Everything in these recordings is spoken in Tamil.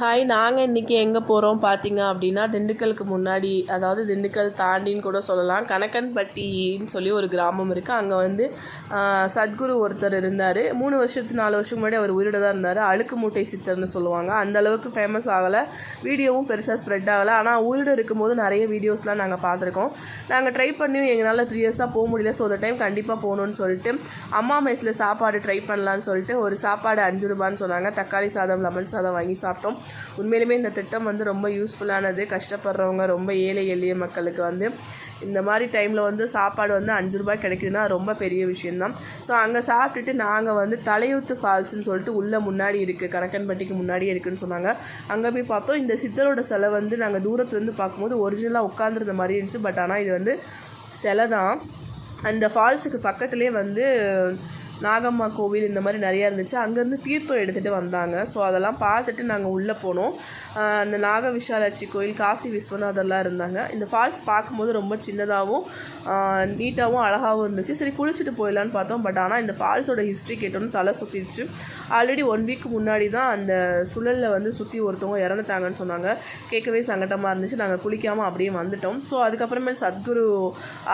ஹாய் நாங்கள் இன்றைக்கி எங்கே போகிறோம் பார்த்தீங்க அப்படின்னா திண்டுக்கலுக்கு முன்னாடி அதாவது திண்டுக்கல் தாண்டின்னு கூட சொல்லலாம். கணக்கன்பட்டின்னு சொல்லி ஒரு கிராமம் இருக்குது அங்கே வந்து சத்குரு ஒருத்தர் இருந்தார். மூணு வருஷத்து நாலு வருஷம் முன்னாடி அவர் உயிரோட தான் இருந்தார். அழுக்கு மூட்டை சித்தர்னு சொல்லுவாங்க. அந்த அளவுக்கு ஃபேமஸ் ஆகலை. வீடியோவும் பெருசாக ஸ்ப்ரெட் ஆகலை. ஆனால் உயிரோட இருக்கும்போது நிறைய வீடியோஸ்லாம் நாங்கள் பார்த்துருக்கோம். நாங்கள் ட்ரை பண்ணியும் எங்களால் த்ரீ இயர்ஸாக போக முடியல. ஸோ அந்த டைம் கண்டிப்பாக போகணுன்னு சொல்லிட்டு அம்மா மெஸ்ஸில் சாப்பாடு ட்ரை பண்ணலான்னு சொல்லிட்டு ஒரு சாப்பாடு அஞ்சு ரூபான்னு சொன்னாங்க. தக்காளி சாதம் லெமன் சாதம் வாங்கி சாப்பிட்டோம். உண்மையிலுமே இந்த திட்டம் வந்து ரொம்ப யூஸ்ஃபுல்லானது கஷ்டப்படுறவங்க ரொம்ப ஏழை எளிய மக்களுக்கு வந்து இந்த மாதிரி டைமில் வந்து சாப்பாடு வந்து அஞ்சு ரூபாய் கிடைக்குதுன்னா ரொம்ப பெரிய விஷயந்தான் ஸோ அங்கே சாப்பிட்டுட்டு நாங்கள் வந்து தலையூத்து ஃபால்ஸ்ன்னு சொல்லிட்டு உள்ளே முன்னாடி இருக்குது கணக்கன்பட்டிக்கு முன்னாடியே இருக்குன்னு சொன்னாங்க. அங்கே போய் பார்த்தோம். இந்த சித்தரோட சிலை வந்து நாங்கள் தூரத்துலேருந்து பார்க்கும்போது ஒரிஜினலாக உட்காந்துருந்த மாதிரி இருந்துச்சு. பட் ஆனால் இது வந்து சிலை தான் அந்த ஃபால்ஸுக்கு பக்கத்துலேயே வந்து நாகம்மா கோவில் இந்த மாதிரி நிறையா இருந்துச்சு. அங்கேருந்து தீர்த்தம் எடுத்துகிட்டு வந்தாங்க. ஸோ அதெல்லாம் பார்த்துட்டு நாங்கள் உள்ளே போனோம். அந்த நாக விஷாலாட்சி கோயில் காசி விஸ்வநாதர்லாம் இருந்தாங்க. இந்த ஃபால்ஸ் பார்க்கும்போது ரொம்ப சின்னதாகவும் நீட்டாகவும் அழகாகவும் இருந்துச்சு. சரி குளிச்சுட்டு போயிடலான்னு பார்த்தோம். பட் ஆனால் இந்த ஃபால்ஸோட ஹிஸ்ட்ரி கேட்டோன்னு தலை சுற்றிடுச்சு ஆல்ரெடி ஒன் வீக் முன்னாடி தான் அந்த சுழலில் வந்து சுற்றி ஒருத்தவங்க இறந்துட்டாங்கன்னு சொன்னாங்க. கேட்கவே சங்கடமாக இருந்துச்சு. நாங்கள் குளிக்காமல் அப்படியே வந்துட்டோம். ஸோ அதுக்கப்புறமேல் சத்குரு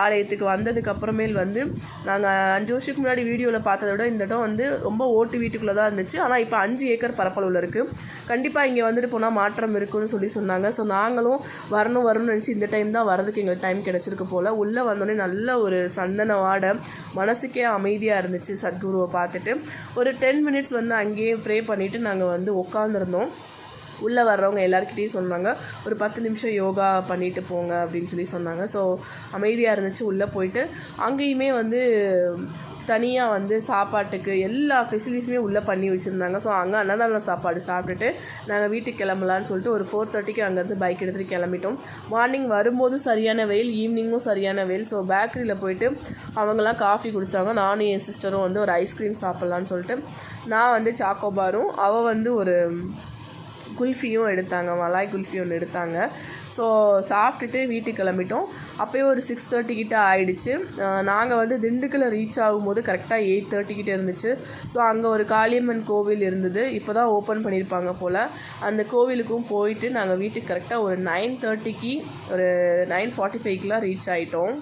ஆலயத்துக்கு வந்ததுக்கப்புறமேல் வந்து நாங்கள் அஞ்சு வருஷத்துக்கு முன்னாடி வீடியோவில் பார்த்ததை விட இந்த இடம் வந்து ரொம்ப ஓட்டு வீட்டுக்குள்ளே தான் இருந்துச்சு. ஆனால் இப்போ அஞ்சு ஏக்கர் பரப்பளவில் இருக்குது கண்டிப்பாக இங்கே வந்துட்டு போனால் மாற்றம் இருக்குன்னு சொல்லி சொன்னாங்க. ஸோ நாங்களும் வரணும் வரணும்னு நினச்சி இந்த டைம் தான் வரதுக்கு எங்களுக்கு டைம் கிடச்சிருக்கு போல். உள்ளே வந்தோடனே நல்ல ஒரு சந்தன வாடை மனசுக்கே அமைதியாக இருந்துச்சு சத்குருவை பார்த்துட்டு. ஒரு டென் மினிட்ஸ் வந்து அங்கேயே ப்ரே பண்ணிவிட்டு நாங்கள் வந்து உட்காந்துருந்தோம் உள்ளே வர்றவங்க எல்லாருக்கிட்டையும் சொன்னாங்க ஒரு பத்து நிமிஷம் யோகா பண்ணிட்டு போங்க அப்படின்னு சொல்லி சொன்னாங்க. ஸோ அமைதியாக இருந்துச்சு. உள்ளே போயிட்டு அங்கேயுமே வந்து தனியாக வந்து சாப்பாட்டுக்கு எல்லா ஃபெசிலிட்டிஸுமே உள்ளே பண்ணி வச்சுருந்தாங்க. ஸோ அங்கே அன்னதான சாப்பாடு சாப்பிட்டுட்டு நாங்கள் வீட்டுக்கு கிளம்பலான்னு சொல்லிட்டு ஒரு ஃபோர் தேர்ட்டிக்கு அங்கேருந்து பைக் எடுத்துகிட்டு கிளம்பிட்டோம். மார்னிங் வரும்போதும் சரியான வெயில் ஈவினிங்கும் சரியான வெயில். ஸோ பேக்கரியில் போயிட்டு அவங்கெல்லாம் காஃபி குடித்தாங்க நானும் என் சிஸ்டரும் வந்து ஒரு ஐஸ்கிரீம் சாப்பிட்லான்னு சொல்லிட்டு நான் வந்து சாக்கோபாரும் அவள் வந்து ஒரு குல்ஃபியும் எடுத்தாங்க மலாய் குல்ஃபி ஒன்று எடுத்தாங்க. ஸோ சாப்பிட்டுட்டு வீட்டுக்கு கிளம்பிட்டோம். அப்போயே ஒரு சிக்ஸ் தேர்ட்டி கிட்ட ஆயிடுச்சு. நாங்கள் வந்து திண்டுக்கல்ல ரீச் ஆகும்போது கரெக்டாக எயிட் தேர்ட்டி இருந்துச்சு. ஸோ அங்கே ஒரு காளியம்மன் கோவில் இருந்தது. இப்போ தான் ஓப்பன் பண்ணியிருப்பாங்க போல். அந்த கோவிலுக்கும் போயிட்டு நாங்கள் வீட்டுக்கு கரெக்டாக ஒரு நைன் தேர்ட்டிக்கு ஒரு நைன் ஃபார்ட்டி ஃபைவ்க்கெலாம் ரீச் ஆகிட்டோம்